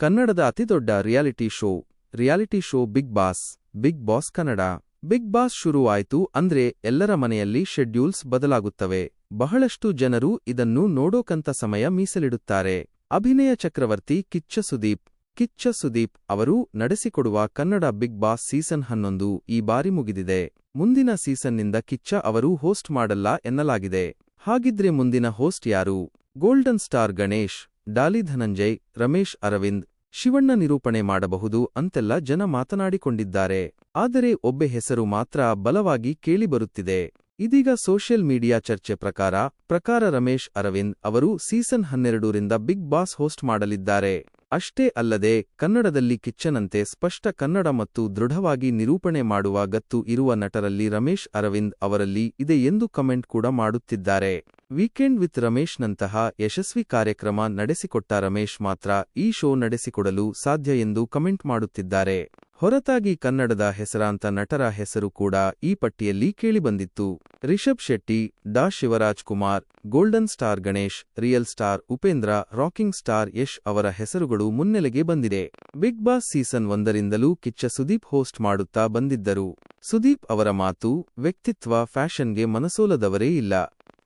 ಕನ್ನಡದ ಅತಿದೊಡ್ಡ reality show reality show Bigg Boss Bigg Boss Kannada. Bigg Boss ಶುರುವಾಯ್ತು ಅಂದ್ರೆ ಎಲ್ಲರ ಮನೆಯಲ್ಲಿ ಶೆಡ್ಯೂಲ್ಸ್ ಬದಲಾಗುತ್ತವೆ. ಬಹಳಷ್ಟು ಜನರು ಇದನ್ನು ನೋಡೋಕಂತ ಸಮಯ ಮೀಸಲಿಡುತ್ತಾರೆ. ಅಭಿನಯ ಚಕ್ರವರ್ತಿ ಕಿಚ್ಚ ಸುದೀಪ್. ಕಿಚ್ಚ ಸುದೀಪ್ ಅವರು ನಡೆಸಿಕೊಡುವ ಕನ್ನಡ ಬಿಗ್ ಬಾಸ್ ಸೀಸನ್ ಹನ್ನೊಂದು ಈ ಬಾರಿ ಮುಗಿದಿದೆ. ಮುಂದಿನ ಸೀಸನ್ನಿಂದ ಕಿಚ್ಚ ಅವರು ಹೋಸ್ಟ್ ಮಾಡಲ್ಲ ಎನ್ನಲಾಗಿದೆ. ಹಾಗಿದ್ರೆ ಮುಂದಿನ ಹೋಸ್ಟ್ ಯಾರು? Golden star Ganesh. Daali Dhananjay Ramesh Aravind, Shivanna ನಿರೂಪಣೆ ಮಾಡಬಹುದು ಅಂತೆಲ್ಲ ಜನ ಮಾತನಾಡಿಕೊಂಡಿದ್ದಾರೆ. ಆದರೆ ಒಬ್ಬೆ ಹೆಸರು ಮಾತ್ರ ಬಲವಾಗಿ ಕೇಳಿಬರುತ್ತಿದೆ. ಇದೀಗ ಸೋಷಿಯಲ್ ಮೀಡಿಯಾ ಚರ್ಚೆ ಪ್ರಕಾರ ಪ್ರಕಾರ ರಮೇಶ್ ಅರವಿಂದ್ ಅವರು ಸೀಸನ್ ಹನ್ನೆರಡರಿಂದ ಬಿಗ್ ಬಾಸ್ ಹೋಸ್ಟ್ ಮಾಡಲಿದ್ದಾರೆ. ಅಷ್ಟೇ ಅಲ್ಲದೆ ಕನ್ನಡದಲ್ಲಿ ಕಿಚ್ಚನಂತೆ ಸ್ಪಷ್ಟ ಕನ್ನಡ ಮತ್ತು ದೃಢವಾಗಿ ನಿರೂಪಣೆ ಮಾಡುವ ಗತ್ತು ಇರುವ ನಟರಲ್ಲಿ ರಮೇಶ್ ಅರವಿಂದ್ ಅವರಲ್ಲಿ ಇದೆ ಎಂದು ಕಮೆಂಟ್ ಕೂಡ ಮಾಡುತ್ತಿದ್ದಾರೆ. ವೀಕೆಂಡ್ ವಿತ್ ರಮೇಶ್ನಂತಹ ಯಶಸ್ವಿ ಕಾರ್ಯಕ್ರಮ ನಡೆಸಿಕೊಟ್ಟ ರಮೇಶ್ ಮಾತ್ರ ಈ ಶೋ ನಡೆಸಿಕೊಡಲು ಸಾಧ್ಯ ಎಂದು ಕಮೆಂಟ್ ಮಾಡುತ್ತಿದ್ದಾರೆ. ಹೊರತಾಗಿ ಕನ್ನಡದ ಹೆಸರಾಂತ ನಟರ ಹೆಸರು ಕೂಡ ಈ ಪಟ್ಟಿಯಲ್ಲಿ ಕೇಳಿಬಂದಿತ್ತು. ರಿಷಬ್ ಶೆಟ್ಟಿ, ಡಾ Shivaraj Kumar, golden star Ganesh, real star Upendra, rocking star Yash ಅವರ ಹೆಸರುಗಳು ಮುನ್ನೆಲೆಗೆ ಬಂದಿದೆ. ಬಿಗ್ ಬಾಸ್ ಸೀಸನ್ ಒಂದರಿಂದಲೂ ಕಿಚ್ಚ ಸುದೀಪ್ ಹೋಸ್ಟ್ ಮಾಡುತ್ತಾ ಬಂದಿದ್ದರು. ಸುದೀಪ್ ಅವರ ಮಾತು ವ್ಯಕ್ತಿತ್ವ ಫ್ಯಾಷನ್ಗೆ ಮನಸೋಲದವರೇ ಇಲ್ಲ.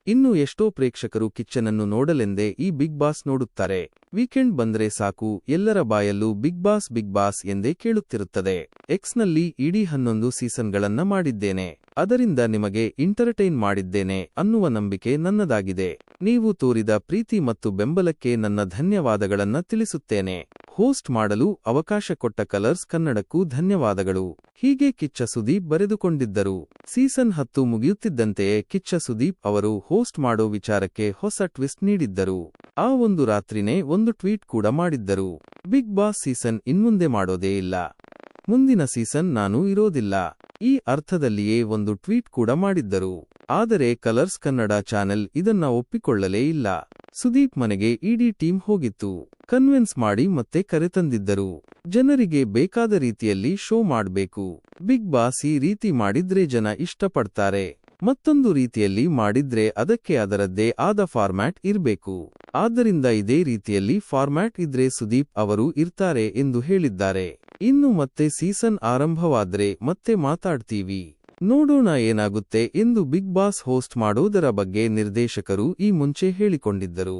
ಇನ್ನು ಎಷ್ಟೋ ಪ್ರೇಕ್ಷಕರು ಕಿಚ್ಚನನ್ನು ನೋಡಲೆಂದೇ ಈ ಬಿಗ್ ಬಾಸ್ ನೋಡುತ್ತಾರೆ. ವೀಕೆಂಡ್ ಬಂದ್ರೆ ಸಾಕು, ಎಲ್ಲರ ಬಾಯಲ್ಲೂ ಬಿಗ್ ಬಾಸ್ ಬಿಗ್ ಬಾಸ್ ಎಂದೇ ಕೇಳುತ್ತಿರುತ್ತದೆ. ಎಕ್ಸ್ನಲ್ಲಿ ಇಡೀ ಹನ್ನೊಂದು ಸೀಸನ್ಗಳನ್ನ ಮಾಡಿದ್ದೇನೆ. ಅದರಿಂದ ನಿಮಗೆ ಇಂಟರ್ಟೈನ್ ಮಾಡಿದ್ದೇನೆ ಅನ್ನುವ ನಂಬಿಕೆ ನನ್ನದಾಗಿದೆ. ನೀವು ತೋರಿದ ಪ್ರೀತಿ ಮತ್ತು ಬೆಂಬಲಕ್ಕೆ ನನ್ನ ಧನ್ಯವಾದಗಳನ್ನ ತಿಳಿಸುತ್ತೇನೆ. ಹೋಸ್ಟ್ ಮಾಡಲು ಅವಕಾಶ ಕೊಟ್ಟ ಕಲರ್ಸ್ ಕನ್ನಡಕ್ಕೂ ಧನ್ಯವಾದಗಳು. ಹೀಗೆ ಕಿಚ್ಚ ಸುದೀಪ್ ಬರೆದುಕೊಂಡಿದ್ದರು. ಸೀಸನ್ ಹತ್ತು ಮುಗಿಯುತ್ತಿದ್ದಂತೆಯೇ ಕಿಚ್ಚ ಸುದೀಪ್ ಅವರು ಹೋಸ್ಟ್ ಮಾಡೋ ವಿಚಾರಕ್ಕೆ ಹೊಸ ಟ್ವಿಸ್ಟ್ ನೀಡಿದ್ದರು. ಆ ಒಂದು ರಾತ್ರಿನೇ ಒಂದು ಟ್ವೀಟ್ ಕೂಡ ಮಾಡಿದ್ದರು. ಬಿಗ್ ಬಾಸ್ ಸೀಸನ್ ಇನ್ಮುಂದೆ ಮಾಡೋದೇ ಇಲ್ಲ. ಮುಂದಿನ ಸೀಸನ್ ನಾನು ಇರೋದಿಲ್ಲ. ಈ ಅರ್ಥದಲ್ಲಿಯೇ ಒಂದು ಟ್ವೀಟ್ ಕೂಡ ಮಾಡಿದ್ದರು. ಆದರೆ ಕಲರ್ಸ್ ಕನ್ನಡ ಚಾನೆಲ್ ಇದನ್ನ ಒಪ್ಪಿಕೊಳ್ಳಲೇ ಇಲ್ಲ. ಸುದೀಪ್ ಮನೆಗೆ ಇಡೀ ಟೀಮ್ ಹೋಗಿತ್ತು. ಕನ್ವಿನ್ಸ್ ಮಾಡಿ ಮತ್ತೆ ಕರೆತಂದಿದ್ದರು ಜನರಿಗೆ ಬೇಕಾದ ರೀತಿಯಲ್ಲಿ ಶೋ ಮಾಡ್ಬೇಕು. ಬಿಗ್ ಬಾಸ್ ಈ ರೀತಿ ಮಾಡಿದ್ರೆ ಜನ ಇಷ್ಟಪಡ್ತಾರೆ. ಮತ್ತೊಂದು ರೀತಿಯಲ್ಲಿ ಮಾಡಿದ್ರೆ ಅದಕ್ಕೆ ಅದರದ್ದೇ ಆದ ಫಾರ್ಮ್ಯಾಟ್ ಇರಬೇಕು. ಆದ್ದರಿಂದ ಇದೇ ರೀತಿಯಲ್ಲಿ ಫಾರ್ಮ್ಯಾಟ್ ಇದ್ರೆ ಸುದೀಪ್ ಅವರು ಇರ್ತಾರೆ ಎಂದು ಹೇಳಿದ್ದಾರೆ. ಇನ್ನು ಮತ್ತೆ ಸೀಸನ್ ಆರಂಭವಾದ್ರೆ ಮತ್ತೆ ಮಾತಾಡ್ತೀವಿ. ನೋಡೋಣ ಏನಾಗುತ್ತೆ ಎಂದು ಬಿಗ್ ಬಾಸ್ ಹೋಸ್ಟ್ ಮಾಡೋದರ ಬಗ್ಗೆ ನಿರ್ದೇಶಕರು ಈ ಮುಂಚೆ ಹೇಳಿಕೊಂಡಿದ್ದರು.